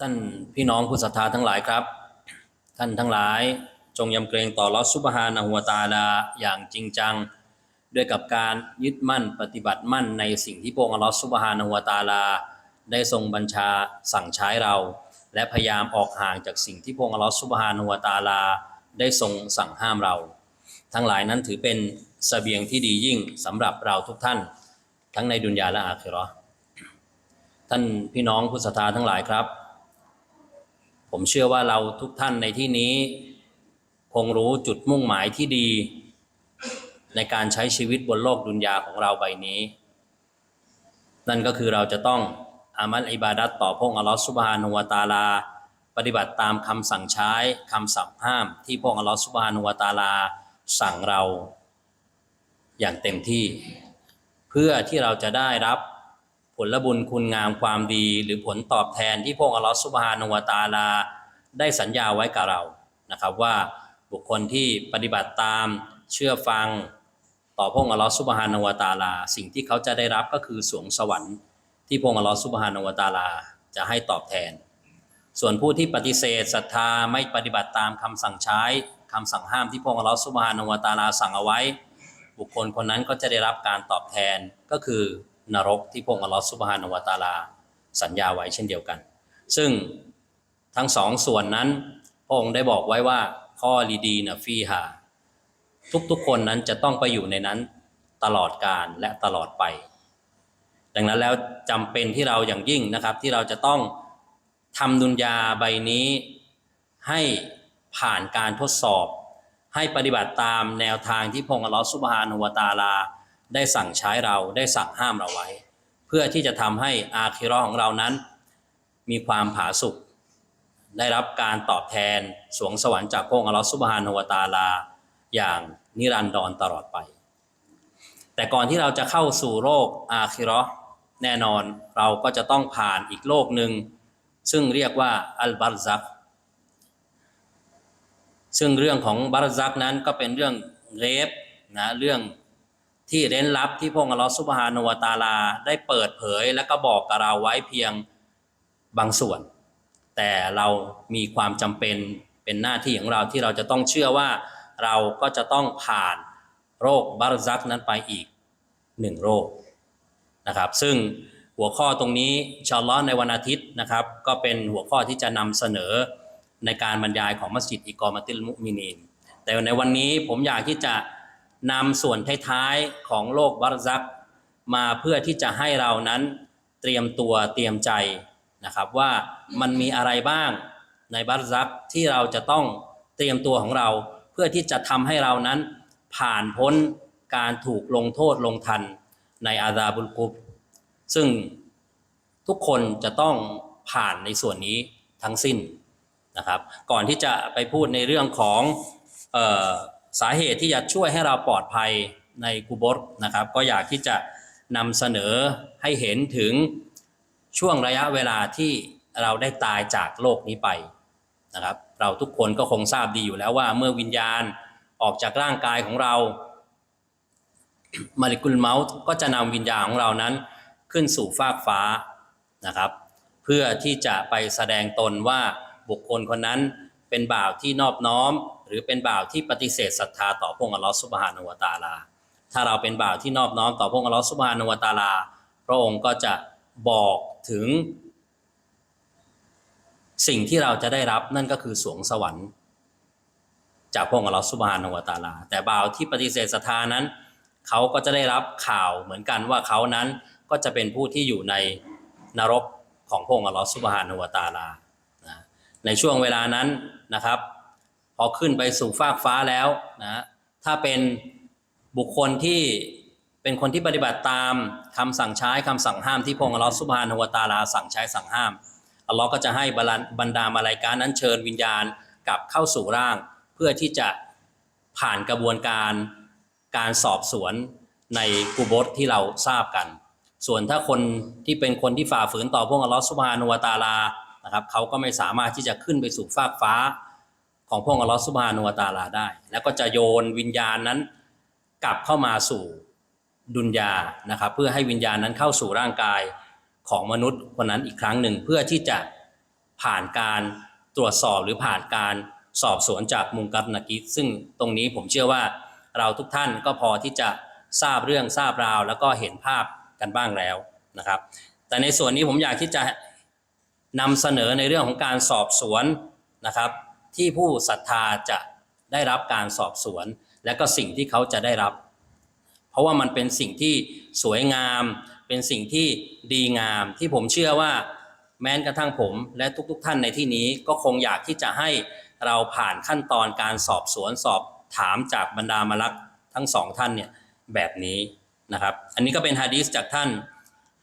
ท่านพี่น้องผู้ศรัทธาทั้งหลายครับ ท่านทั้งหลายจงยำเกรงต่อลอสุบฮานะฮูวตาลาอย่างจริงจัง ด้วยกับการยึดมั่นปฏิบัติมั่นในสิ่งที่พระองค์อัลอสุบฮานะฮูวตาลา ได้ทรงบัญชาสั่งใช้เรา และพยายามออกห่างจากสิ่งที่พระองค์อัลอสุบฮานะฮูวตาลา ได้ทรงสั่งห้ามเรา ทั้งหลายนั้นถือเป็นเสบียงที่ดียิ่งสำหรับเราทุกท่าน ทั้งในดุนยาและอาคิราะท่านพี่น้องผู้ศรัทธาทั้งหลายครับ ผมเชื่อว่าเราทุกท่านในที่นี้ คงรู้จุดมุ่งหมายที่ดี ในการใช้ชีวิตบนโลกดุนยาของเราใบนี้ นั่นก็คือเราจะต้องอามัลอิบาดัตต่อพระองค์อัลลอฮฺสุบฮานุวะตาลา ปฏิบัติตามคำสั่งใช้คำสั่งห้าม ที่พระองค์อัลลอฮฺสุบฮานุวะตาลา สั่งเราอย่างเต็มที่ เพื่อที่เราจะได้รับผลบุญคุณงามความดี หรือผลตอบแทนที่พระองค์อัลลอฮฺสุบฮานุวะตาลา ได้สัญญาไว้กับเรานะครับว่าบุคคลที่ปฏิบัติตามเชื่อฟังต่อพงอัลลอฮฺสุบฮานุวตาลา สิ่งที่เขาจะได้รับก็คือสวงสวรรค์ ที่พงอัลลอฮฺสุบฮานุวตาลาจะให้ตอบแทน ส่วนผู้ที่ปฏิเสธศรัทธาไม่ปฏิบัติตามคำสั่งใช้คำสั่งห้ามที่พงอัลลอฮฺสุบฮานุวตาลาสั่งเอาไว้ บุคคลคนนั้นก็จะได้รับการตอบแทนก็คือนรกที่พงอัลลอฮฺสุบฮานุวตาลา สัญญาไว้เช่นเดียวกัน ซึ่ง ทั้งสองส่วนนั้น พระองค์ได้บอกไว้ว่าข้อลีดีนะฟีฮาทุกๆคนนั้นจะต้องไปอยู่ในนั้นตลอดกาลและตลอดไป ดังนั้นแล้วจำเป็นที่เราอย่างยิ่งนะครับที่เราจะต้องทำดุนยาใบนี้ให้ผ่านการทดสอบ ให้ปฏิบัติตามแนวทางที่พงค์อัลอสุบฮานุวตาลา ได้สั่งใช้เราได้สั่งห้ามเราไว้ เพื่อที่จะทำให้อาคิราะห์ของเรานั้น มีความผาสุก ได้รับการตอบแทนสวงสวรรค์จากพระองค์อัลลอฮฺสุบฮานุวตาลา อย่างนิรันดรตลอดไป แต่ก่อนที่เราจะเข้าสู่โลกอาคิราะห์แน่นอนเราก็จะต้องผ่านอีกโลกหนึ่ง ซึ่งเรียกว่าอัลบารซักซึ่งเรื่องของบารซักนั้นก็เป็นเรื่องเรฟนะเรื่องที่เร้นลับที่พระองค์อัลลอฮฺสุบฮานุวตาลา ได้เปิดเผยและก็บอกกับเราไว้เพียงบางส่วน แต่เรามีความจำเป็นเป็นหน้าที่ของเราที่เราจะต้องเชื่อว่าเราก็จะต้องผ่านโรคบารซักนั้นไปอีกหนึ่งโรคนะครับ ซึ่งหัวข้อตรงนี้ชาอัลอฮ์ในวันอาทิตย์นะครับ ก็เป็นหัวข้อที่จะนำเสนอในการบรรยายของมัสยิดอิกอมาติลมุมินีนแต่ในวันนี้ผมอยากที่จะนำส่วนท้ายๆของโลกบารซักมาเพื่อที่จะให้เรานั้นเตรียมตัวเตรียมใจ นะครับว่ามันมีอะไรบ้างในบารซักที่เราจะต้องเตรียมตัวของเรา เพื่อที่จะทำให้เรานั้นผ่านพ้นการถูกลงโทษลงทันในอาซาบุลกุบซึ่งทุกคนจะต้องผ่านในส่วนนี้ทั้งสิ้นนะครับ ก่อนที่จะไปพูดในเรื่องของออสาเหตุที่จะช่วยให้เราปลอดภัยในกุบรนะครับ ก็อยากที่จะนำเสนอให้เห็นถึง ช่วงระยะเวลาที่เราได้ตายจากโลกนี้ไปนะครับ เราทุกคนก็คงทราบดีอยู่แล้วว่าเมื่อวิญญาณออกจากร่างกายของเรามาลิกุลเมาส์ก็จะนำวิญญาณของเรานั้นขึ้นสู่ฟากฟ้านะครับ เพื่อที่จะไปแสดงตนว่าบุคคลคนนั้นเป็นบ่าวที่นอบน้อม หรือเป็นบ่าวที่ปฏิเสธศรัทธาต่อพระองค์อัลลอฮฺสุบฮานุวตาลา ถ้าเราเป็นบ่าวที่นอบน้อมต่อพระองค์อัลลอฮฺสุบฮานุวตาลา พระองค์ก็จะ บอกถึง สิ่งที่เราจะได้รับนั่นก็คือสวงสวรรค์ จากพระองค์อัลลอฮฺสุบฮานุวตาลา แต่บ่าวที่ปฏิเสธศรัทธานั้น เขาก็จะได้รับข่าวเหมือนกันว่าเขานั้นก็จะเป็นผู้ที่อยู่ในนรกของพระองค์อัลลอฮฺสุบฮานุวตาลานะในช่วงเวลานั้นนะครับ พอขึ้นไปสู่ฟากฟ้าแล้วนะถ้าเป็นบุคคลที่ เป็นคนที่ปฏิบัติตามคำสั่งใช้คำสั่งห้ามที่พงค์อัลลอฮฺสุบฮานุวตาลาสั่งใช้สั่งห้ามอัลลอฮ์ก็จะให้บรรดามาลายการนั้นเชิญวิญญาณกลับเข้าสู่ร่าง เพื่อที่จะผ่านกระบวนการการสอบสวนในกุโบสที่เราทราบกัน ส่วนถ้าคนที่เป็นคนที่ฝ่าฝืนต่อพระองค์อัลลอฮฺสุบฮานุวตาลานะครับเขาก็ไม่สามารถที่จะขึ้นไปสู่ฟากฟ้าของพระองค์อัลลอฮฺสุบฮานุวตาลาได้ แล้วก็จะโยนวิญญาณนั้นกลับเข้ามาสู่ ดุนยานะครับเพื่อให้วิญญาณนั้นเข้าสู่ร่างกายของมนุษย์คนนั้นอีกครั้งหนึ่งเพื่อที่จะผ่านการตรวจสอบหรือผ่านการสอบสวนจากมุงกัตนากิซึ่งตรงนี้ผมเชื่อว่าเราทุกท่านก็พอที่จะทราบเรื่องทราบราว แล้วก็เห็นภาพกันบ้างแล้วนะครับ แต่ในส่วนนี้ผมอยากที่จะนำเสนอในเรื่องของการสอบสวนนะครับ ที่ผู้ศรัทธาจะได้รับการสอบสวน และก็สิ่งที่เขาจะได้รับ ราะว่ามันเป็นสิ่งที่สวยงาม เป็นสิ่งที่ดีงาม ที่ผมเชื่อว่าแม้กระทั่งผมและทุกๆทท่านในที่นี้ก็คงอยากที่จะให้เราผ่านขั้นตอนการสอบสวนสอบถามจากบรรดามาลักทั้งสองท่านเนี่ยแบบนี้นะครับ อันนี้ก็เป็นฮะดีษจากท่าน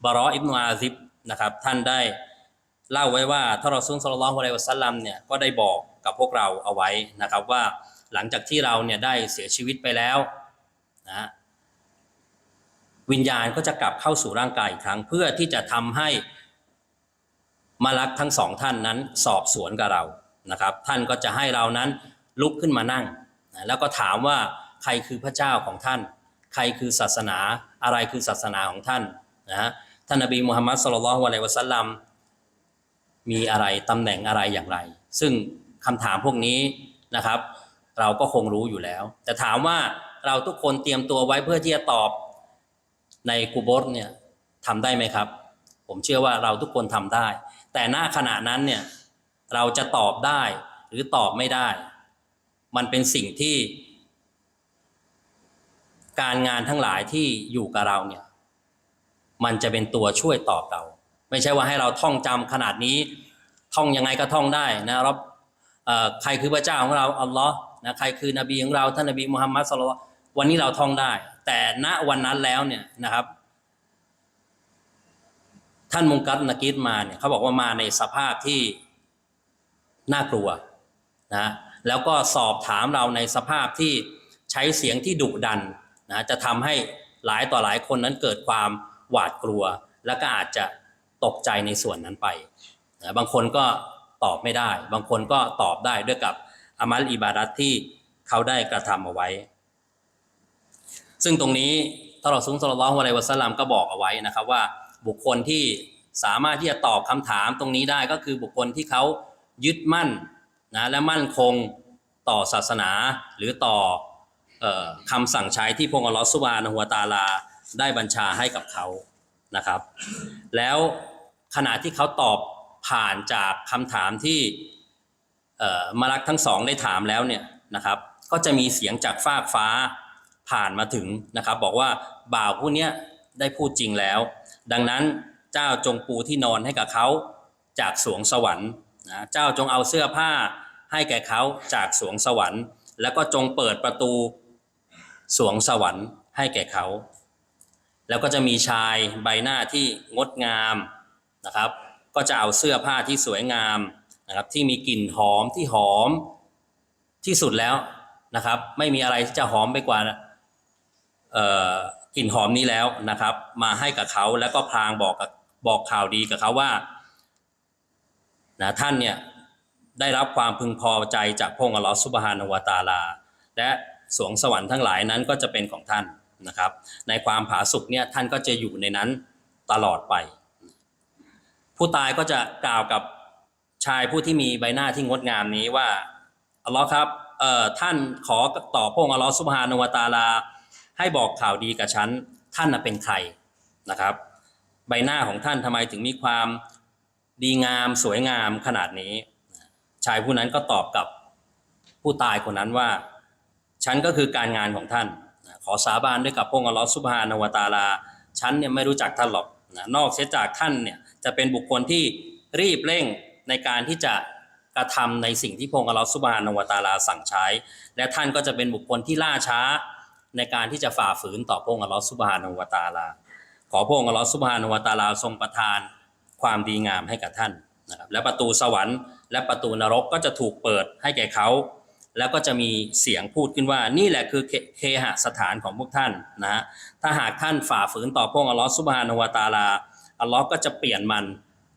บารออิบนาซิบนะครับท่านได้เล่าไว้ว่าท่านรอซูลสุลลัลลอฮุอะลัยวะสัลลัมเนี่ยก็ได้บอกกับพวกเราเอาไว้นะครับว่าหลังจากที่เราเนี่ยได้เสียชีวิตไปแล้วนะ วิญญาณก็จะกลับเข้าสู่ร่างกายอีกครั้ง เพื่อที่จะทำให้มาลักทั้งสองท่านนั้นสอบสวนกับเรานะครับ ท่านก็จะให้เรานั้นลุกขึ้นมานั่ง แล้วก็ถามว่าใครคือพระเจ้าของท่าน ใครคือศาสนาอะไรคือศาสนาของท่านนะฮะท่านนบีมุฮัมมัดสุลลัลฮุอะลัยวะสัลลัมมีอะไรตำแหน่งอะไรอย่างไร ซึ่งคำถามพวกนี้นะครับ เราก็คงรู้อยู่แล้ว แต่ถามว่าเราทุกคนเตรียมตัวไว้เพื่อที่จะตอบ ในกูโบสเนี่ยทำได้ไหมครับ ผมเชื่อว่าเราทุกคนทำได้ แต่หน้าขณะนั้นเนี่ยเราจะตอบได้หรือตอบไม่ได้ มันเป็นสิ่งที่ การงานทั้งหลายที่อยู่กับเราเนี่ย มันจะเป็นตัวช่วยตอบเรา ไม่ใช่ว่าให้เราท่องจำขนาดนี้ ท่องยังไงก็ท่องได้นะครับใครคือพระเจ้าของเราอัลลอฮ์นะใครคือนบีของเราท่านนบีมุฮัมมัดสุลลัลวันนี้เราท่องได้ แต่ณวันนั้นแล้วเนี่ยนะครับ ท่านมงกัตนากิดมาเนี่ยเขาบอกว่ามาในสภาพที่น่ากลัวนะแล้วก็สอบถามเราในสภาพที่ใช้เสียงที่ดุดันนะจะทำให้หลายต่อหลายคนนั้นเกิดความหวาดกลัว แล้วก็อาจจะตกใจในส่วนนั้นไปนะบางคนก็ตอบไม่ได้ บางคนก็ตอบได้ด้วยกับอามัลอิบาดัตที่เขาได้กระทำเอาไว้ ซึ่งตรงนี้ท่านรอซูลสุลลัลลอฮุอะลัยวะสัลลัมก็บอกเอาไว้นะครับว่าบุคคลที่สามารถที่จะตอบคำถามตรงนี้ได้ก็คือบุคคลที่เขายึดมั่นนะและมั่นคงต่อศาสนาหรือต่ออคำสั่งใช้ที่พงค์อัลลอฮฺซุบานะฮูวตาลาได้บัญชาให้กับเขานะครับ แล้วขณะที่เขาตอบผ่านจากคำถามที่มารักทั้งสองได้ถามแล้วเนี่ยนะครับ ก็จะมีเสียงจากฟากฟ้า ผ่านมาถึงนะครับบอกว่าบ่าวผู้เนี้ยได้พูดจริงแล้ว ดังนั้นเจ้าจงปูที่นอนให้กับเขาจากสวงสวรรค์นะเจ้าจงเอาเสื้อผ้าให้แก่เขาจากสวงสวรรค์ แล้วก็จงเปิดประตูสวงสวรรค์ให้แก่เขา แล้วก็จะมีชายใบหน้าที่งดงามนะครับ ก็จะเอาเสื้อผ้าที่สวยงามนะครับที่มีกลิ่นหอมที่หอมที่สุดแล้วนะครับ ไม่มีอะไรที่จะหอมไปกว่า กลิ่นหอมนี้แล้วนะครับ มาให้กับเขาแล้วก็พลางบอกกับบอกข่าวดีกับเขาว่านะท่านเนี่ยได้รับความพึงพอใจจากพระองค์อัลลอฮฺซุบฮานะฮูวตาลา และสวงสวรรค์ทั้งหลายนั้นก็จะเป็นของท่านนะครับ ในความผาสุกเนี่ยท่านก็จะอยู่ในนั้นตลอดไป ผู้ตายก็จะกล่าวกับชายผู้ที่มีใบหน้าที่งดงามนี้ว่าอัลลอฮ์ครับเอ่อท่านขอต่อพระองค์อัลลอฮ์ซุบฮานะฮูวตาลา ให้บอกข่าวดีกับฉันท่านเป็นใครนะครับ ใบหน้าของท่านทำไมถึงมีความดีงามสวยงามขนาดนี้ ชายผู้นั้นก็ตอบกับผู้ตายคนนั้นว่า ฉันก็คือการงานของท่าน ขอสาบานด้วยกับพระองค์อัลลอฮฺซุบฮานาวตาลาฉันเนี่ยไม่รู้จักท่านหรอกนะนอกเสียจากท่านเนี่ยจะเป็นบุคคลที่รีบเร่งในการที่จะกระทำในสิ่งที่พระองค์อัลลอฮฺซุบฮานาวตาลาสั่งใช้ และท่านก็จะเป็นบุคคลที่ล่าช้า ในการที่จะฝ่าฝืนต่อพระองค์อัลลอฮฺซุบฮานาวะตาลา ขอพระองค์อัลลอฮฺซุบฮานาวะตาลาทรงประทานความดีงามให้กับท่านนะครับและประตูสวรรค์และประตูนรกก็จะถูกเปิดให้แก่เขา แล้วก็จะมีเสียงพูดขึ้นว่า นี่แหละคือเคเคหสถานของพวกท่านนะฮะถ้าหากท่านฝ่าฝืนต่อพระองค์อัลลอฮฺซุบฮานาวะตาลาอัลลอฮ์ก็จะเปลี่ยนมัน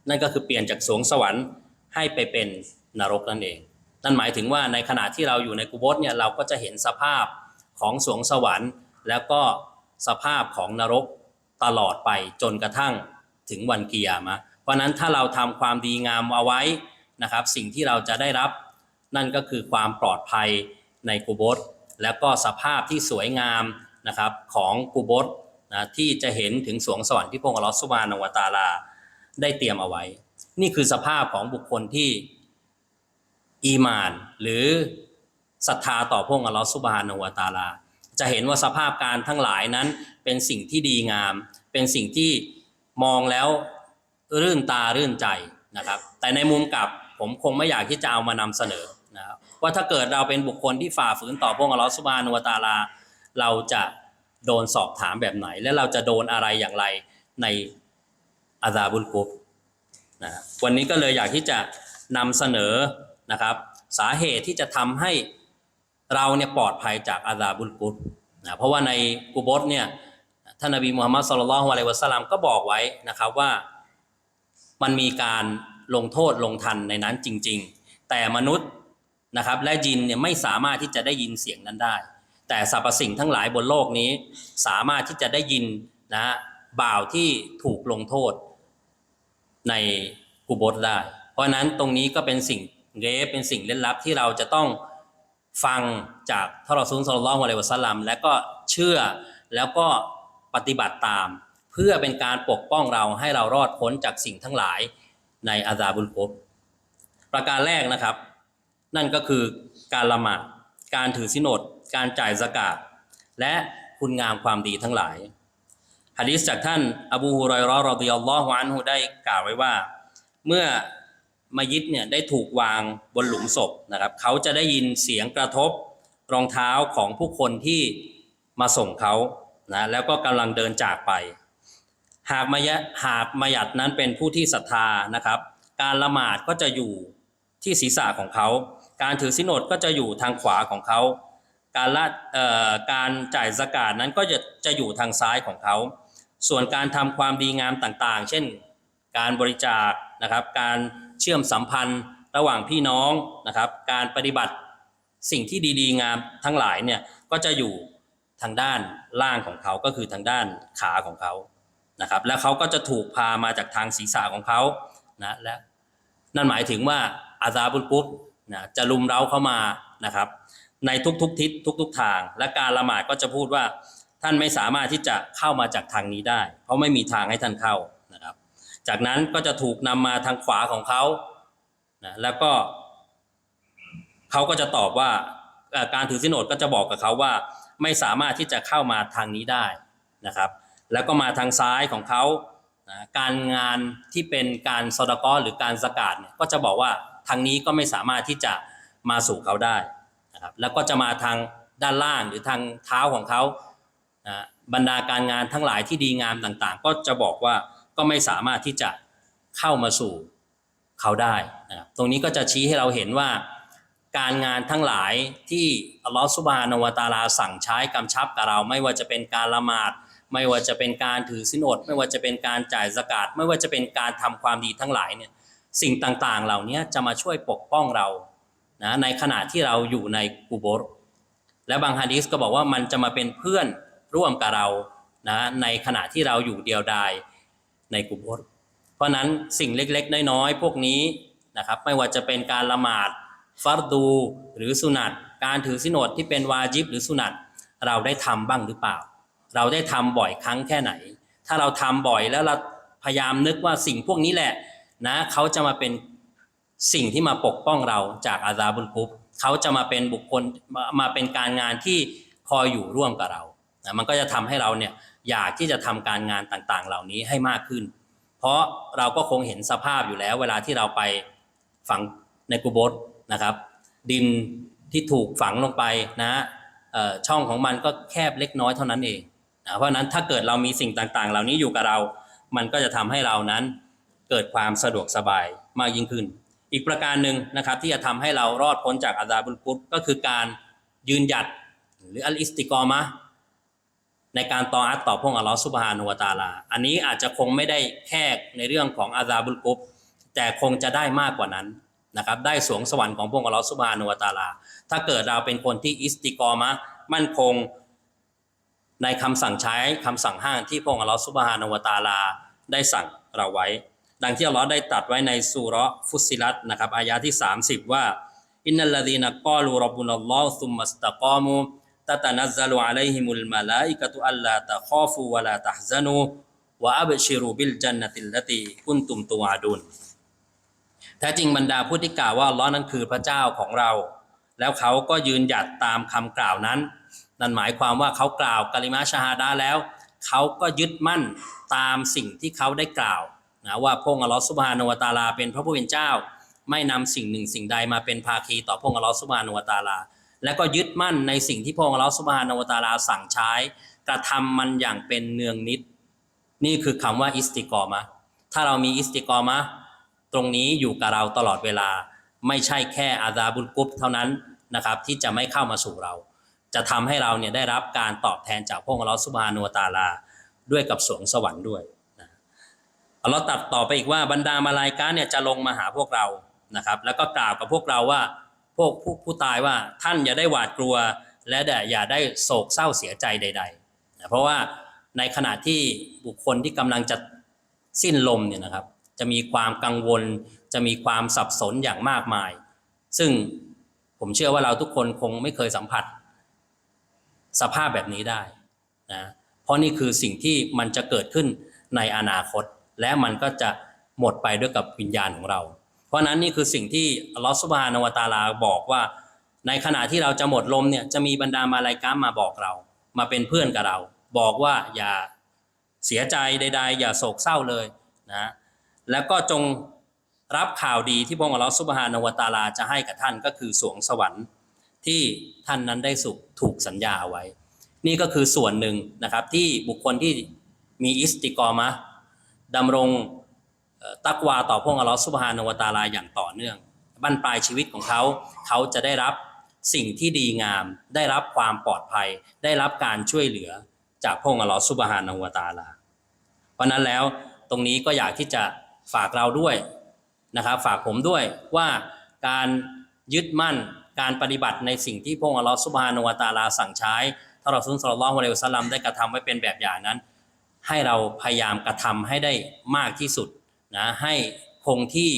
นั่นก็คือเปลี่ยนจากสวงสวรรค์ให้ไปเป็นนรกนั่นเองนั่นหมายถึงว่าในขณะที่เราอยู่ในกุโบสเนี่ยเราก็จะเห็นสภาพ ของสวงสวรรค์ แล้วก็สภาพของนรกตลอดไปจนกระทั่งถึงวันกิยามะ เพราะนั้นถ้าเราทำความดีงามเอาไว้นะครับ สิ่งที่เราจะได้รับนั่นก็คือความปลอดภัยในกุโบสแล้วก็สภาพที่สวยงามนะครับของกุโบสนะที่จะเห็นถึงสวงสวรรค์ที่พระองค์อัลอฮฺซุบานะฮูวตาลาได้เตรียมเอาไว้ นี่คือสภาพของบุคคลที่อีมาน หรือ ศรัทธาต่อพระองค์อัลลอฮฺซุบฮานูวตาลา จะเห็นว่าสภาพการทั้งหลายนั้นเป็นสิ่งที่ดีงาม เป็นสิ่งที่มองแล้วรื่นตารื่นใจนะครับ แต่ในมุมกลับผมคงไม่อยากที่จะเอามานำเสนอนะครับว่าถ้าเกิดเราเป็นบุคคลที่ฝ่าฝืนต่อพระองค์อัลลอฮฺซุบฮานูวตาลา เราจะโดนสอบถามแบบไหน และเราจะโดนอะไรอย่างไรในอาซาบุลกุบนะวันนี้ก็เลยอยากที่จะนำเสนอนะครับ สาเหตุที่จะทำให้ เราเนี่ยปลอดภัยจากอาซาบุลกุบนะเพราะว่าในกุบตเนี่ยท่านนบีมุฮัมมัดสุลลัลลอฮุอะลัยวะสัลลัมก็บอกไว้นะครับว่ามันมีการลงโทษลงทันในนั้นจริง ๆ แต่มนุษย์นะครับและยินเนี่ยไม่สามารถที่จะได้ยินเสียงนั้นได้ แต่สรรพสิ่งทั้งหลายบนโลกนี้ สามารถที่จะได้ยินนะบ่าวที่ถูกลงโทษในกุบตได้ เพราะนั้นตรงนี้ก็เป็นสิ่งเกฟเป็นสิ่งเล่นลับที่เราจะต้อง ฟังจากท่านรอซูลสลลัลลอฮุอะลัยวะสัลลัมและก็เชื่อแล้วก็ปฏิบัติตาม เพื่อเป็นการปกป้องเราให้เรารอดพ้นจากสิ่งทั้งหลายในอาซาบุลกบประการแรกนะครับ นั่นก็คือการละหมาดการถือสินอดการจ่ายสกาดและคุณงามความดีทั้งหลายฮะดีษจากท่านอบูฮุไรเราะห์รอฎิยัลลอฮุอันฮุได้กล่าวไว้ว่า เมื่อ มัยิดเนี่ยได้ถูกวางบนหลุมศพนะครับ เขาจะได้ยินเสียงกระทบรองเท้าของผู้คนที่มาส่งเขานะแล้วก็กำลังเดินจากไป หากมายะหากมายัดนั้นเป็นผู้ที่ศรัทธานะครับ การละหมาดก็จะอยู่ที่ศีรษะของเขา การถือสินอดก็จะอยู่ทางขวาของเขา การละการจ่ายสกาดนั้นก็จะจะอยู่ทางซ้ายของเขา ส่วนการทำความดีงามต่างๆ เช่น การบริจาคนะครับการ เชื่อมสัมพันธ์ระหว่างพี่น้องนะครับ การปฏิบัติสิ่งที่ดีๆงามทั้งหลายเนี่ยก็จะอยู่ทางด้านล่างของเขาก็คือทางด้านขาของเขานะครับ แล้วเขาก็จะถูกพามาจากทางศีรษะของเขานะและนั่นหมายถึงว่าอาซาบุลกุบนะจะลุมเร้าเข้ามานะครับ ในทุกๆทิศทุก ๆ ทาง และการละหมาดก็จะพูดว่าท่านไม่สามารถที่จะเข้ามาจากทางนี้ได้ เพราะไม่มีทางให้ท่านเข้านะครับ จากนั้นก็จะถูกนำมาทางขวาของเขานะแล้วก็เขาก็จะตอบว่าการถือสินอดก็จะบอกกับเขาว่า ไม่สามารถที่จะเข้ามาทางนี้ได้นะครับ แล้วก็มาทางซ้ายของเขานะการงานที่เป็นการซดกอหรือการสกาดเนี่ยก็จะบอกว่าทางนี้ก็ไม่สามารถที่จะมาสู่เขาได้นะครับแล้วก็จะมาทางด้านล่างหรือทางเท้าของเขานะบรรดาการงานทั้งหลายที่ดีงามต่างๆ ก็จะบอกว่า ก็ไม่สามารถที่จะเข้ามาสู่เขาได้นะครับตรงนี้ก็จะชี้ให้เราเห็นว่า การงานทั้งหลายที่อัลลอฮฺสุบานวตาลาสั่งใช้กำชับกับเรา ไม่ว่าจะเป็นการละหมาด ไม่ว่าจะเป็นการถือสินอด ไม่ว่าจะเป็นการจ่ายสกาดไม่ว่าจะเป็นการทำความดีทั้งหลายเนี่ยสิ่งต่างๆเหล่านี้จะมาช่วยปกป้องเรานะในขณะที่เราอยู่ในกูโบรและบางฮะดีษก็บอกว่ามันจะมาเป็นเพื่อนร่วมกับเรานะในขณะที่เราอยู่เดียวดาย ในกูโบรเพราะนั้นสิ่งเล็กๆ น้อยๆ พวกนี้นะครับไม่ว่าจะเป็นการละหมาดฟัรดูหรือสุนัตการถือสินอดที่เป็นวาจิบหรือสุนัตเราได้ทำบ้างหรือเปล่า เราได้ทำบ่อยครั้งแค่ไหน ถ้าเราทำบ่อยแล้วเราพยายามนึกว่าสิ่งพวกนี้แหละนะเขาจะมาเป็นสิ่งที่มาปกป้องเราจากอาซาบุลกุบเขาจะมาเป็นบุคคลมาเป็นการงานที่คอยอยู่ร่วมกับเรานะมันก็จะทำให้เราเนี่ย อยากที่จะทำการงานต่างๆ เหล่านี้ให้มากขึ้น เพราะเราก็คงเห็นสภาพอยู่แล้ว เวลาที่เราไปฝังในกุโบสนะครับ ดินที่ถูกฝังลงไปนะช่องของมันก็แคบเล็กน้อยเท่านั้นเองนะเพราะนั้นถ้าเกิดเรามีสิ่งต่างๆ เหล่านี้อยู่กับเรา มันก็จะทำให้เรานั้นเกิดความสะดวกสบายมากยิ่งขึ้น อีกประการหนึ่งนะครับที่จะทำให้เรารอดพ้นจากอาซาบุลกุบก็คือการยืนหยัดหรืออัลอิสติกอมะ ในการต่ออัตต่อพงอัลลอฮฺซุบฮานุวตาลา อันนี้อาจจะคงไม่ได้แค่ในเรื่องของอาซาบุลกุบแต่คงจะได้มากกว่านั้นนะครับได้สวงสวรรค์ของพงอัลลอฮฺซุบฮานุวตาลา ถ้าเกิดเราเป็นคนที่อิสติกอมะมั่นคงในคำสั่งใช้คำสั่งห้ามที่พงอัลลอฮฺซุบฮานุวตาลา ได้สั่งเราไว้ ดังที่อัลลอฮ์ได้ตัดไว้ในสุเราะห์ฟุสซิลัตนะครับอายะที่ 30 ว่าอินนัลลดีนกอลูรับบุนัลลอฮ์ซุมมัสตะกามู ตะตะนัซซะลูอะลัยฮิมุลมาลาอิกะตุอัลลาตะคอฟูวะลาตะฮซานูวะอับชิรูบิลจันนติลลตีกุนตุมตูอาดุนแท้จริงบรรดาผู้ที่กล่าวว่าลลอฮ์นั้นคือพระเจ้าของเรา แล้วเขาก็ยืนหยัดตามคำกล่าวนั้น นั่นหมายความว่าเขากล่าวกะลิมาชาฮาดาแล้ว เขาก็ยึดมั่นตามสิ่งที่เขาได้กล่าวนะว่าพงค์อัลลอฮฺสุบฮานุวตาลาเป็นพระผู้เป็นเจ้า ไม่นำสิ่งหนึ่งสิ่งใดมาเป็นภาคีต่อพงค์อัลลอฮฺสุบฮานุวตาลา และก็ยึดมั่นในสิ่งที่พระองค์อัลลอฮฺสุบฮานวตาลาสั่งใช้ กระทำมันอย่างเป็นเนืองนิด นี่คือคำว่าอิสติกอมะถ้าเรามีอิสติกอมะตรงนี้อยู่กับเราตลอดเวลา ไม่ใช่แค่อาซาบุลกุบเท่านั้นนะครับที่จะไม่เข้ามาสู่เรา จะทำให้เราเนี่ยได้รับการตอบแทนจากพระองค์อัลลอฮฺสุบฮานวตาลาด้วยกับสวงสวรรค์ด้วยนะอัลลอฮ์ตัดต่อไปอีกว่าบรรดามาลายกาเนี่ยจะลงมาหาพวกเรานะครับ แล้วก็กล่าวกับพวกเราว่า พวกผู้ผู้ตายว่าท่านอย่าได้หวาดกลัว และอย่าได้โศกเศร้าเสียใจใดๆนะเพราะว่าในขณะที่บุคคลที่กำลังจะสิ้นลมเนี่ยนะครับ จะมีความกังวล จะมีความสับสนอย่างมากมาย ซึ่งผมเชื่อว่าเราทุกคนคงไม่เคยสัมผัส สภาพแบบนี้ได้นะเพราะนี่คือสิ่งที่มันจะเกิดขึ้นในอนาคต และมันก็จะหมดไปด้วยกับวิญญาณของเรา เพราะนั้นนี่คือสิ่งที่อัลลอฮฺสุบฮานวตาลาบอกว่า ในขณะที่เราจะหมดลมเนี่ยจะมีบรรดามาลายกามมาบอกเรา มาเป็นเพื่อนกับเรา บอกว่าอย่าเสียใจใด ๆ อย่าโศกเศร้าเลยนะแล้วก็จงรับข่าวดีที่พระองค์อัลลอฮฺสุบฮานวตาลาจะให้กับท่านก็คือสวงสวรรค์ที่ท่านนั้นได้สุขถูกสัญญาเอาไว้ นี่ก็คือส่วนหนึ่งนะครับที่บุคคลที่มีอิสติกอมะดำรง ตักวาต่อพระองค์อัลลอฮฺสุบฮานวตาลาอย่างต่อเนื่อง บั้นปลายชีวิตของเขา เขาจะได้รับสิ่งที่ดีงาม ได้รับความปลอดภัย ได้รับการช่วยเหลือจากพระองค์อัลลอฮฺสุบฮานวตาลา เพราะนั้นแล้วตรงนี้ก็อยากที่จะฝากเราด้วยนะครับฝากผมด้วยว่าการยึดมั่นการปฏิบัติในสิ่งที่พระองค์อัลลอฮฺสุบฮานวตาลาสั่งใช้ถ้าเราสุนทรลลอฮุอะลัยฮิวะสัลลัมได้กระทำไว้เป็นแบบอย่างนั้น ให้เราพยายามกระทำให้ได้มากที่สุด นะให้คงที่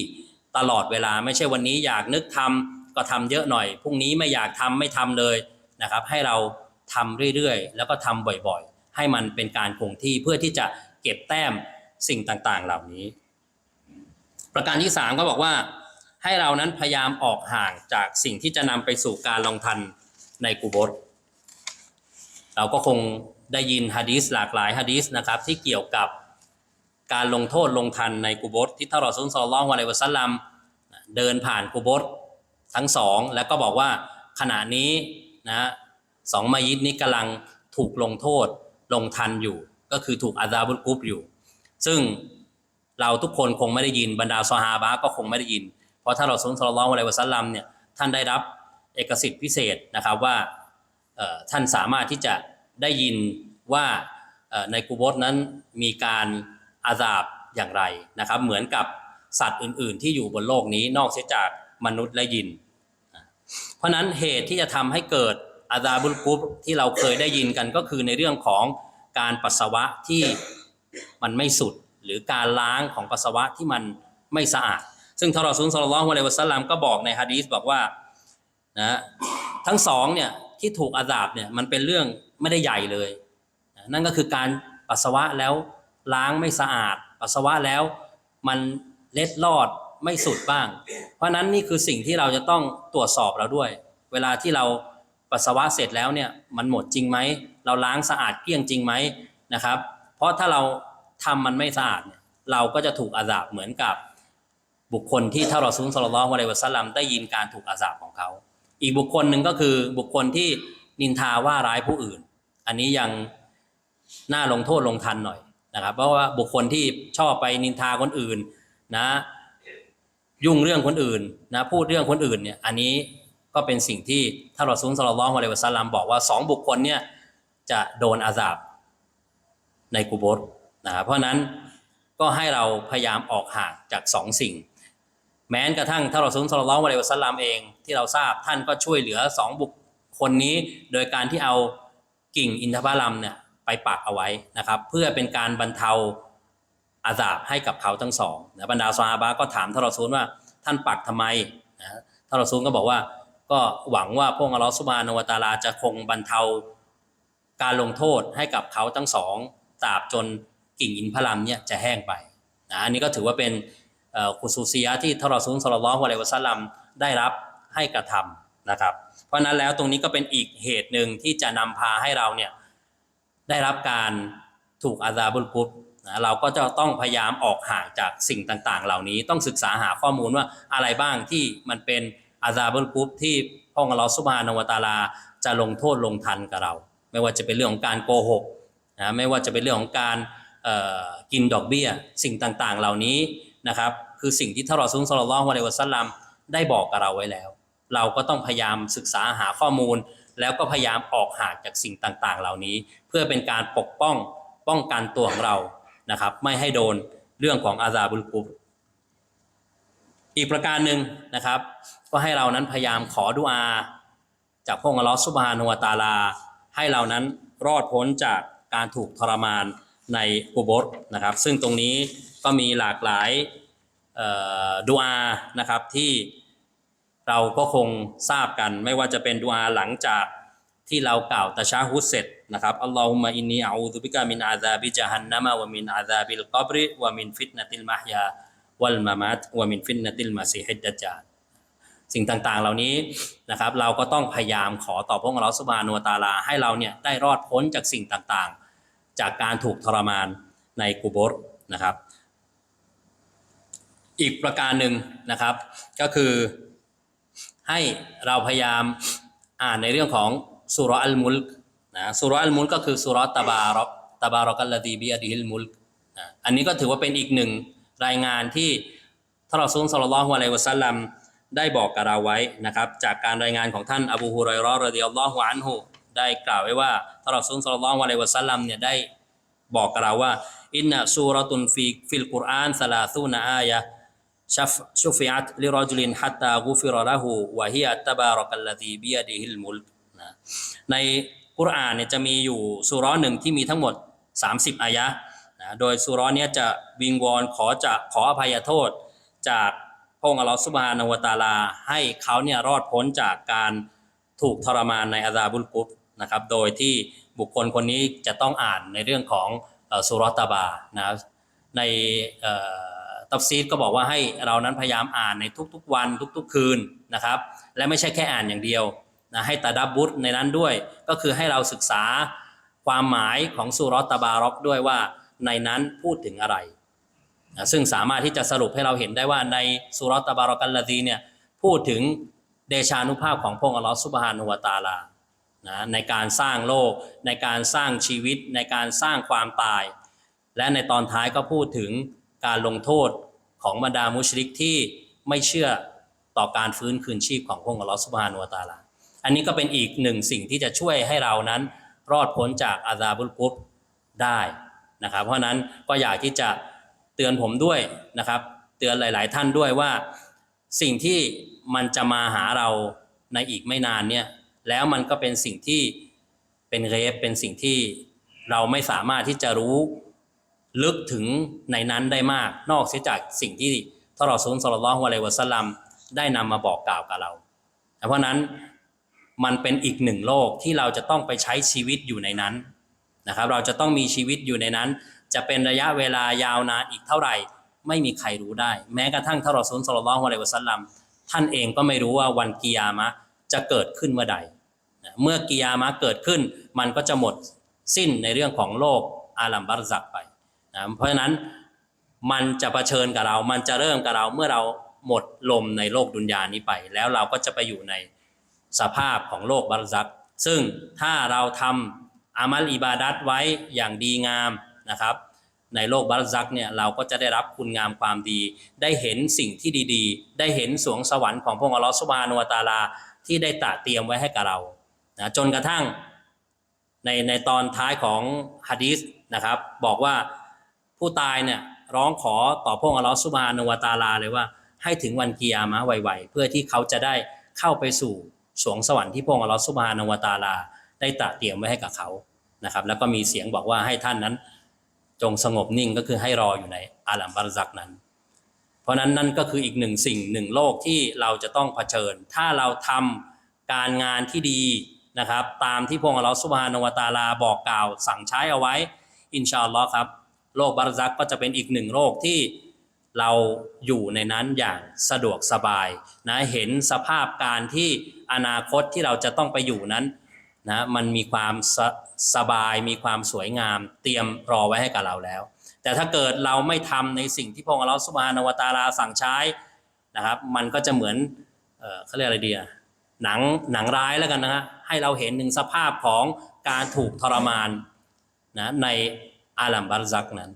ตลอดเวลาไม่ใช่วันนี้อยากนึกทำก็ทำเยอะหน่อยพรุ่งนี้ไม่อยากทำไม่ทำเลยนะครับ ให้เราทำเรื่อยๆ แล้วก็ทำบ่อยๆ ให้มันเป็นการคงที่เพื่อที่จะเก็บแต้มสิ่งต่างๆ เหล่านี้ ประการที่สามก็บอกว่าให้เรานั้นพยายามออกห่างจากสิ่งที่จะนำไปสู่การลงทันในกุโบสเราก็คงได้ยินฮะดีสหลากหลายฮะดีสนะครับที่เกี่ยวกับ การลงโทษลงทันในกุโบสที่ท่านรอซูลซอลลัลลอฮุอะลัยฮิวะซัลลัมเดินผ่านกุโบสทั้งสองแล้วก็บอกว่าขณะนี้นะสองมายิดนี้กำลังถูกลงโทษลงทันอยู่ ก็คือถูกอาซาบุลกุบอยู่ ซึ่งเราทุกคนคงไม่ได้ยินบรรดาซอฮาบะก็คงไม่ได้ยิน เพราะถ้าเราสุนทรลลอฮุอะลัยฮิวะซัลลัมเนี่ยท่านได้รับเอกสิทธิ์พิเศษนะครับว่าท่านสามารถที่จะได้ยินว่าในกุโบสนั้นมีการ อาซาบอย่างไรนะครับ เหมือนกับสัตว์อื่น ๆ ที่อยู่บนโลกนี้นอกเสียจากมนุษย์และยิน เพราะนั้นเหตุที่จะทำให้เกิดอาซาบุลกุบที่เราเคยได้ยินกันก็คือในเรื่องของการปัสสาวะที่มันไม่สุด หรือการล้างของปัสสาวะที่มันไม่สะอาด ซึ่งทรอซุลสลลัลลอฮุอะลัยฮิวะสัลลัมก็บอกในฮะดีษบอกว่านะทั้งสองเนี่ยที่ถูกอาซาบเนี่ยมันเป็นเรื่องไม่ได้ใหญ่เลย นั่นก็คือการปัสสาวะแล้ว ล้างไม่สะอาด ปัสสาวะแล้วมันเล็ดลอดไม่สุดบ้าง เพราะนั้นนี่คือสิ่งที่เราจะต้องตรวจสอบเราด้วย เวลาที่เราปัสสาวะเสร็จแล้วเนี่ยมันหมดจริงไหม เราล้างสะอาดเกลี้ยงจริงไหมนะครับ เพราะถ้าเราทำมันไม่สะอาด เราก็จะถูกอาซาบเหมือนกับบุคคลที่ท่านรอซูลสลลัลลอฮุอะลัยฮิวะซัลลัมได้ยินการถูกอาซาบของเขา อีกบุคคลหนึ่งก็คือบุคคลที่นินทาว่าร้ายผู้อื่น อันนี้ยังน่าลงโทษลงทันหน่อย นะครับ เพราะว่าบุคคลที่ชอบไปนินทาคนอื่นนะ ยุ่งเรื่องคนอื่นนะพูดเรื่องคนอื่นเนี่ยอันนี้ก็เป็นสิ่งที่ท่านรอซูลสลลลอฮุอะลัยวะซัลลัมบอกว่าสองบุคคลเนี่ยจะโดนอาซาบในกุโบสนะครับเพราะนั้นก็ให้เราพยายามออกห่างจากสองสิ่ง แม้กระทั่งท่านรอซูลสลลลอฮุอะลัยวะซัลลัมเองที่เราทราบท่านก็ช่วยเหลือสองบุคคลนี้ โดยการที่เอากิ่งอินทผลัมเนี่ย ไปปักเอาไว้นะครับ เพื่อเป็นการบรรเทาอาซาบให้กับเขาทั้งสองนะบรรดาซาบะก็ถามทารซูลว่าท่านปักทำไมนะทารซูลก็บอกว่า ก็หวังว่าพระองค์อัลลอฮฺซุบานะฮูวตาลาจะคงบรรเทาการลงโทษให้กับเขาทั้งสองตราบจนกิ่งอินทผลัมเนี่ยจะแห้งไปนะอันนี้ก็ถือว่าเป็นคุซูซียะที่ทารซูลศ็อลลัลอฮุอะลัยวะซัลลัมได้รับให้กระทำนะครับ เพราะนั้นแล้วตรงนี้ก็เป็นอีกเหตุหนึ่งที่จะนำพาให้เราเนี่ย ได้รับการถูกอาซาบุลกุบนะเราก็จะต้องพยายามออกห่างจากสิ่งต่างๆ เหล่านี้ต้องศึกษาหาข้อมูลว่าอะไรบ้างที่มันเป็นอาซาบุลกุบที่พระองค์อัลลอฮฺซุบานวตาลาจะลงโทษลงทันกับเรา ไม่ว่าจะเป็นเรื่องของการโกหกนะไม่ว่าจะเป็นเรื่องของการกินดอกเบี้ย สิ่งต่างๆ เหล่านี้นะครับคือสิ่งที่ท่านรอซูลศ็อลลลอฮุอะลัยฮิวะซัลลัมได้บอกกับเราไว้แล้ว เราก็ต้องพยายามศึกษาหาข้อมูล แล้วก็พยายามออกห่างจากสิ่งต่างๆ เหล่านี้ เพื่อเป็นการปกป้องป้องกันตัวของเรานะครับ ไม่ให้โดนเรื่องของอาซาบุลกุบอีกประการหนึ่งนะครับ ก็ให้เรานั้นพยายามขอดุอา จากพระองค์อัลลอฮฺซุบฮานุวตาลา ให้เรานั้นรอดพ้นจากการถูกทรมานในกุบรนะครับ ซึ่งตรงนี้ก็มีหลากหลายเอ่อดุอานะครับที่ เราก็คงทราบกัน ไม่ว่าจะเป็นดุอาหลังจากที่เรากล่าวตะชาฮุดเสร็จนะครับอัลลอฮุมะอินนีอาอูซุบิกะมินอาซาบิจฮันนัมะวะมินอาซาบิลกับริวะมินฟิตนะติลมะฮยาวัลมะมัตวะมินฟิตนะติลมาซีฮิดดัจจาสิ่งต่างๆเหล่านี้นะครับเราก็ต้องพยายามขอต่อพระองค์อัลเลาสุบานะฮูวตาลาให้เราเนี่ยได้รอดพ้นจากสิ่งต่างๆ จากการถูกทรมานในกุบรนะครับ อีกประการหนึ่งนะครับก็คือ ให้เราพยายามอ่านในเรื่องของสุรอัลมุลกนะสุรอัลมุลกก็คือสุรตบารอกตบารอกัลลดีบีอดิฮิลมุลกนะอันนี้ก็ถือว่าเป็นอีกหนึ่งรายงานที่ท่านรอซูลศ็อลลัลฮุอะลัยวะซัลลัมได้บอกกับเราไว้นะครับ จากการรายงานของท่านอบูฮุไรราะห์รดิยัลลอฮุอันฮุได้กล่าวไว้ว่าท่านรอซูลศ็อลลัลฮุอะลัยวะซัลลัมเนี่ยได้บอกกับเราว่าอินนะซูรตุนฟีฟิลกุรอานซะลาซูนะอายะ ชัฟชุฟิอัตลิรอจุลินฮัตตากุฟิรละหูวะฮิยะตะบารักัลลซีบิยะดิฮิลมุลกนะในกุรอานเนี่ยจะมีอยู่ซูเราะห์หนึ่งที่มีทั้งหมด 30 อายะนะโดยซูเราะห์เนี้ยจะวิงวอนขอจะขออภัยโทษ จากพระองค์อัลลอฮฺซุบฮานะวะตาลา ให้เขาเนี่ยรอดพ้นจากการถูกทรมานในอาซาบุลกุบนะครับโดยที่บุคคลคนนี้จะต้องอ่านในเรื่องของเอ่อสุรตะบานะครับในเอ่อ ตัฟซีดก็บอกว่าให้เรานั้นพยายามอ่านในทุกๆวันทุกๆคืนนะครับ และไม่ใช่แค่อ่านอย่างเดียวนะให้ตาดับบุตในนั้นด้วย ก็คือให้เราศึกษาความหมายของสุรตบารอกด้วยว่าในนั้นพูดถึงอะไรนะซึ่งสามารถที่จะสรุปให้เราเห็นได้ว่าในสุรตบารอกัลลาดีเนี่ยพูดถึงเดชานุภาพของพระองค์อัลลอฮฺซุบฮานุวตาลานะในการสร้างโลก ในการสร้างชีวิต ในการสร้างความตาย และในตอนท้ายก็พูดถึง การลงโทษของบรรดามุชริกที่ไม่เชื่อต่อการฟื้นคืนชีพของพระองค์อัลลอฮฺซุบฮานุวะตาลา อันนี้ก็เป็นอีกหนึ่งสิ่งที่จะช่วยให้เรานั้นรอดพ้นจากอาซาบุลกุบได้นะครับ เพราะฉะนั้นก็อยากที่จะเตือนผมด้วยนะครับ เตือนหลาย ๆ ท่านด้วยว่าสิ่งที่มันจะมาหาเราในอีกไม่นานเนี่ยแล้วมันก็เป็นสิ่งที่เป็นเรฟเป็นสิ่งที่เราไม่สามารถที่จะรู้ ลึกถึงในนั้นได้มาก นอกเสียจากสิ่งที่ทารอซูลสลลัลลอฮุอะลัยฮิวะซัลลัมได้นำมาบอกกล่าวกับเรา เพราะนั้นมันเป็นอีกหนึ่งโลกที่เราจะต้องไปใช้ชีวิตอยู่ในนั้นนะครับ เราจะต้องมีชีวิตอยู่ในนั้น จะเป็นระยะเวลายาวนานอีกเท่าไหร่ ไม่มีใครรู้ได้ แม้กระทั่งทารอซูลสลลัลลอฮุอะลัยฮิวะซัลลัมท่านเองก็ไม่รู้ว่าวันกิยามะจะเกิดขึ้นเมื่อใดนะเมื่อกิยามะเกิดขึ้น มันก็จะหมดสิ้นในเรื่องของโลกอาลัมบารซักไป นะเพราะฉะนั้นมันจะะเผชิญกับเรา มันจะเริ่มกับเราเมื่อเราหมดลมในโลกดุนยานี้ไป แล้วเราก็จะไปอยู่ในสภาพของโลกบารซัก ซึ่งถ้าเราทำอามัลอิบาดัตไว้อย่างดีงามนะครับ ในโลกบารซักเนี่ยเราก็จะได้รับคุณงามความดี ได้เห็นสิ่งที่ดีๆ ได้เห็นสวงสวรรค์ของพระองค์อัลลอฮฺซุบฮานุวตาลาที่ได้ตระเตรียมไว้ให้กับเรานะจนกระทั่งในในตอนท้ายของฮะดีษนะครับ บอกว่า ผู้ตายเนี่ยร้องขอต่อพระองค์อัลลอฮฺซุบฮานุวตาลาเลยว่าให้ถึงวันกิยามะห์ไวๆเพื่อที่เขาจะได้เข้าไปสู่สวงสวรรค์ที่พระองค์อัลลอฮฺซุบฮานุวตาลา ได้ตระเตรียมไว้ให้กับเขานะครับ แล้วก็มีเสียงบอกว่าให้ท่านนั้น จงสงบนิ่งก็คือให้รออยู่ในอาลัมบารซักนั้น เพราะนั้นนั่นก็คืออีกหนึ่งสิ่งหนึ่งโลกที่เราจะต้องเผชิญ ถ้าเราทำการงานที่ดีนะครับ ตามที่พระองค์อัลลอฮฺสุบฮานวตาลาบอกกล่าวสั่งใช้เอาไว้อินชาอัลลอฮ์ครับ โลกบารซักก็จะเป็นอีกหนึ่งโลกที่เราอยู่ในนั้นอย่างสะดวกสบายนะเห็นสภาพการที่อนาคตที่เราจะต้องไปอยู่นั้นนะมันมีความสสบายมีความสวยงาม เตรียมรอไว้ให้กับเราแล้ว แต่ถ้าเกิดเราไม่ทำในสิ่งที่พงค์อัลลอฮฺสุบานวตาลาสั่งใช้นะครับ มันก็จะเหมือนเออเขาเรียกอะไรดีอะหนังหนังร้ายแล้วกันนะฮะให้เราเห็นหนึ่งสภาพของการถูกทรมานนะใน อาลัมบารซักนั้น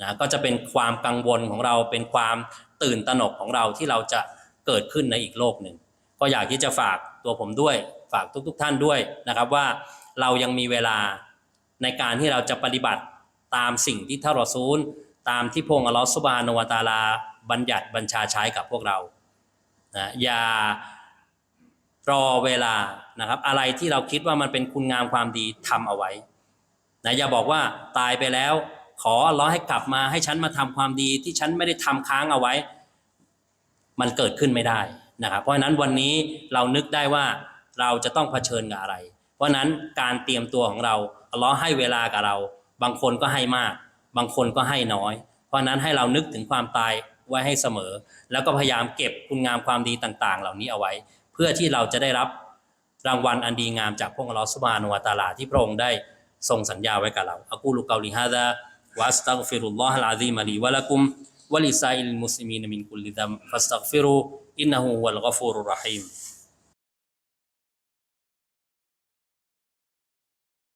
นะก็จะเป็นความกังวลของเราเป็นความตื่นตระหนกของเราที่เราจะเกิดขึ้นในอีกโลกหนึ่ง ก็อยากที่จะฝากตัวผมด้วยฝากทุกๆทท่านด้วยนะครับว่าเรายังมีเวลาในการที่เราจะปฏิบัติตามสิ่งที่ท่ารอซูล ตามที่พงอัลลอฮฺสุบานวตาลา บัญญัติบัญชาใช้กับพวกเรานะอย่ารอเวลานะครับอะไรที่เราคิดว่ามันเป็นคุณงามความดีทำเอาไว้ นะอย่าบอกว่าตายไปแล้ว ขออัลเลอให้กลับมาให้ฉันมาทำความดีที่ฉันไม่ได้ทำค้างเอาไว้ มันเกิดขึ้นไม่ได้นะครับเพราะฉะนั้นวันนี้เรานึกได้ว่าเราจะต้องเผชิญกับอะไร เพราะนั้นการเตรียมตัวของเราอัลเลอให้เวลากับเรา บางคนก็ให้มาก บางคนก็ให้น้อย เพราะนั้นให้เรานึกถึงความตายไว้ให้เสมอ แล้วก็พยายามเก็บคุณงามความดีต่างๆ เหล่านี้เอาไว้ เพื่อที่เราจะได้รับรางวัลอันดีงามจากพระองค์ลอฮฺซุบานวตาลาที่พระองค์ได้ ทรงสัญญาไว้กับเราอะกูลุกาลิฮะดะวะอัสตัฆฟิรุลลอฮะลอะซีมะลีวะละกุมวะลิซาอิลมุสลิมีนมินกุลลิซัมฟัสตัฆฟิรูอินนะฮูวัลกอฟูรุรเราะฮีม